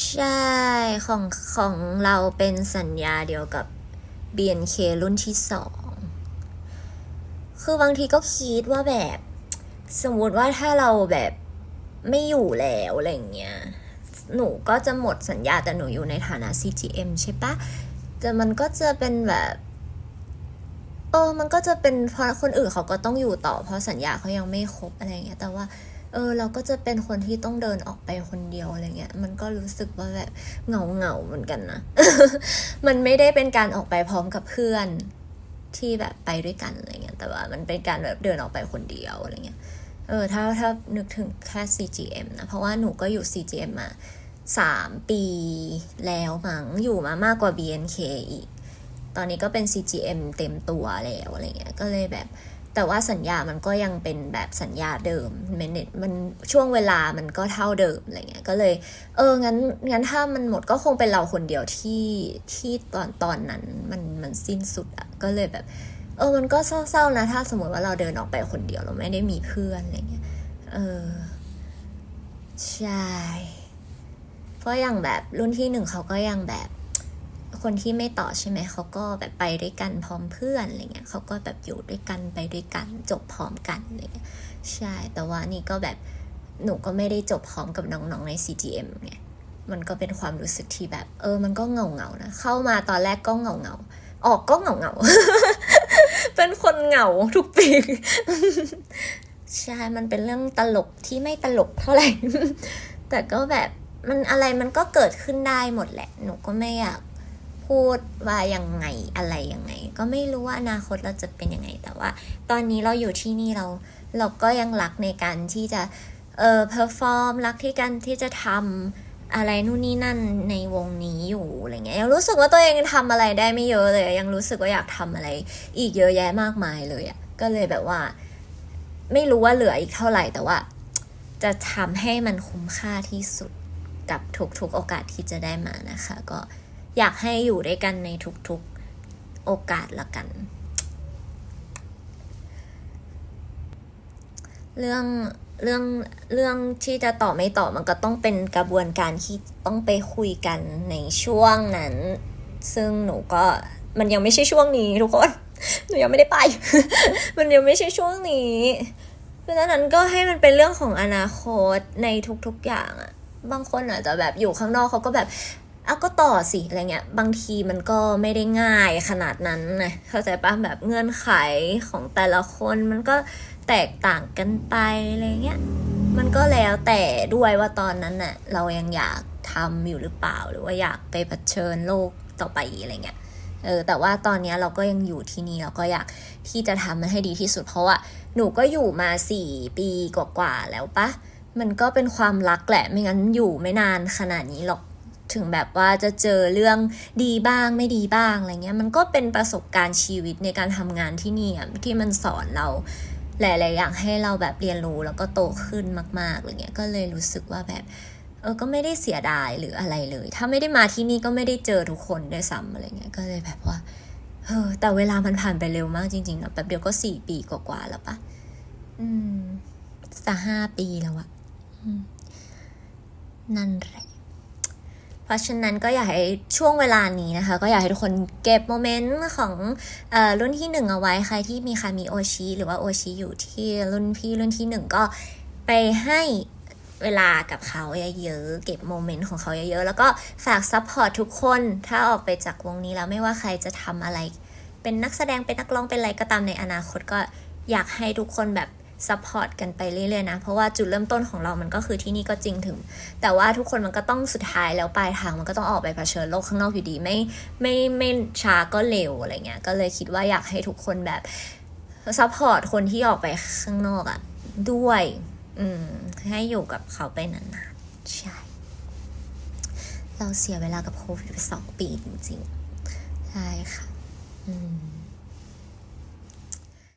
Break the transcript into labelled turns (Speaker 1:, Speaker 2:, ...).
Speaker 1: ใช่ของของเราเป็นสัญญาเดียวกับ BNK รุ่นที่สอง คือบางทีก็คิดว่าแบบ สมมติว่าถ้าเราแบบไม่อยู่แล้วอะไรเงี้ย หนูก็จะหมดสัญญาแต่หนูอยู่ในฐานะ CGM ใช่ปะ แต่มันก็จะเป็นแบบเออ มันก็จะเป็นเพราะคนอื่นเขาก็ต้องอยู่ต่อเพราะสัญญาเขายังไม่ครบอะไรเงี้ย แต่ว่า เออเราก็จะเป็นคนที่ต้องเดินออกไปคนเดียวอะไรเงี้ย มันก็รู้สึกว่าแบบเหงาเหงาเหมือนกันนะ มันไม่ได้เป็นการออกไปพร้อมกับเพื่อนที่แบบไปด้วยกันอะไรเงี้ย แต่ว่ามันเป็นการแบบเดินออกไปคนเดียวอะไรเงี้ย เออถ้าถ้านึกถึงแค่ CGM นะ เพราะว่าหนูก็อยู่ CGM มาสามปีแล้วมั้งอยู่มามากกว่า BNK อีก ตอนนี้ก็เป็น CGM เต็มตัวแล้วอะไรเงี้ย ก็เลยแบบ แต่ว่าสัญญามันก็ยังเป็นแบบสัญญาเดิมมันมันช่วงเวลามันก็เท่าเดิมอะไรเงี้ยก็เลย เอองั้นงั้นถ้ามันหมดก็คงเป็นเราคนเดียวที่ที่ตอนตอนนั้นมันมันสิ้นสุดอะก็เลยแบบ เออมันก็เศร้าๆนะ ถ้าสมมติว่าเราเดินออกไปคนเดียวเราไม่ได้มีเพื่อนอะไรเงี้ยเออใช่เพราะอย่างแบบรุ่นที่หนึ่งเขาก็ยังแบบ คนที่ไม่ต่อใช่ไหมเขาก็แบบไปด้วยกันพร้อมเพื่อนอะไรเงี้ยเขาก็แบบอยู่ด้วยกันไปด้วยกันจบพร้อมกันอะไรเงี้ยใช่แต่ว่านี่ก็แบบหนูก็ไม่ได้จบพร้อมกับน้องๆใน CGM ไงมันก็เป็นความรู้สึกที่แบบ เออ มันก็เหงาเงานะเข้ามาตอนแรกก็เหงาเงาออกก็เหงาเงาเป็นคนเหงาทุกปีใช่มันเป็นเรื่องตลกที่ไม่ตลกเท่าไหร่แต่ก็แบบมันอะไรมันก็เกิดขึ้นได้หมดแหละ หนูก็ไม่อยาก พูดว่ายังไงอะไรยังไง ก็ไม่รู้ว่าอนาคตเราจะเป็นยังไง แต่ว่า ตอนนี้เราอยู่ที่นี่เราเราก็ยังรักในการที่จะเออเพอร์ฟอร์มรักที่การที่จะทำอะไรนู่นนี่นั่นในวงนี้อยู่อะไรเงี้ยยังรู้สึกว่าตัวเองทำอะไรได้ไม่เยอะเลย ยังรู้สึกว่าอยากทำอะไร อีกเยอะแยะมากมายเลยอะ่ะก็เลยแบบว่า ไม่รู้ว่าเหลืออีกเท่าไหร่แต่ว่า จะทำให้มันคุ้มค่าที่สุดกับทุกๆโอกาสที่จะได้มานะคะ ก็ อยากให้อยู่ด้วยกันในทุกๆโอกาสละกัน เรื่องเรื่องเรื่องที่จะต่อไม่ต่อมันก็ต้องเป็นกระบวนการที่ต้องไปคุยกันในช่วงนั้น ซึ่งหนูก็มันยังไม่ใช่ช่วงนี้ทุกคนหนูยังไม่ได้ไป มันยังไม่ใช่ช่วงนี้ เพราะฉะนั้นก็ให้มันเป็นเรื่องของอนาคตในทุกๆอย่างอะบางคนอาจจะแบบอยู่ข้างนอกเขาก็แบบ อะก็ต่อสิอะไรเงี้ย บางทีมันก็ไม่ได้ง่ายขนาดนั้นนะเข้าใจปะแบบเงื่อนไขของแต่ละคนมันก็แตกต่างกันไปอะไรเงี้ยมันก็แล้วแต่ด้วยว่าตอนนั้นน่ะเรายังอยากทำอยู่หรือเปล่า หรือว่าอยากไปเผชิญโลกต่อไปอะไรเงี้ยเออแต่ว่าตอนนี้เราก็ยังอยู่ที่นี่เราก็อยากที่จะทำมันให้ดีที่สุด เพราะว่าหนูก็อยู่มาสี่ปีกว่าๆแล้วปะมันก็เป็นความรักแหละไม่งั้นอยู่ไม่นานขนาดนี้หรอก ถึงแบบว่าจะเจอเรื่องดีบ้างไม่ดีบ้างอะไรเงี้ยมันก็เป็นประสบการณ์ชีวิตในการทำงานที่นี่อะที่มันสอนเราหลาย ๆ อย่างให้เราแบบเรียนรู้แล้วก็โตขึ้นมากๆอะไรเงี้ยก็เลยรู้สึกว่าแบบเออก็ไม่ได้เสียดายหรืออะไรเลย ถ้าไม่ได้มาที่นี่ก็ไม่ได้เจอทุกคนด้วยซ้ำอะไรเงี้ยก็เลยแบบว่าเออแต่เวลามันผ่านไปเร็วมากจริงๆอะแบบเดียวก็สี่ปีกว่าๆแล้วปะอืมจะห้าปีแล้วอะนั่นแหละ ราะฉะนั้นก็อยากให้ช่วงเวลานี้นะคะ ก็อยากให้ทุกคนเก็บโมเมนต์ของอรุ่นที่หนึ่งเอาไว้ใครที่มีครมีโอชิหรือว่าโอชิอยู่ที่รุ่นพี่รุ่นที่หนึ่งก็ไปให้เวลากับเขาเยอะๆ เก็บโมเมนต์ของเขาเยอะๆ แล้วก็ฝากซัพพอร์ตทุกคน ถ้าออกไปจากวงนี้แล้วไม่ว่าใครจะทำอะไร เป็นนักแสดง เป็นนักร้อง เป็นอะไรก็ตามในอนาคตก็อยากให้ทุกคนแบบ ซัพพอร์ตกันไปเรื่อยๆนะ เพราะว่าจุดเริ่มต้นของเรามันก็คือที่นี่ก็จริงถึง แต่ว่าทุกคนมันก็ต้องสุดท้ายแล้วปลายทางมันก็ต้องออกไปเผชิญโลกข้างนอกอยู่ดี ไม่ไม่ไม่ช้าก็เร็วอะไรเงี้ย ก็เลยคิดว่าอยากให้ทุกคนแบบซัพพอร์ตคนที่ออกไปข้างนอกอะ่ะด้วย อืม ให้อยู่กับเขาไปนานๆ ใช่ เราเสียเวลากับโควิดไปสองปีจริงๆ ใช่ค่ะ อืม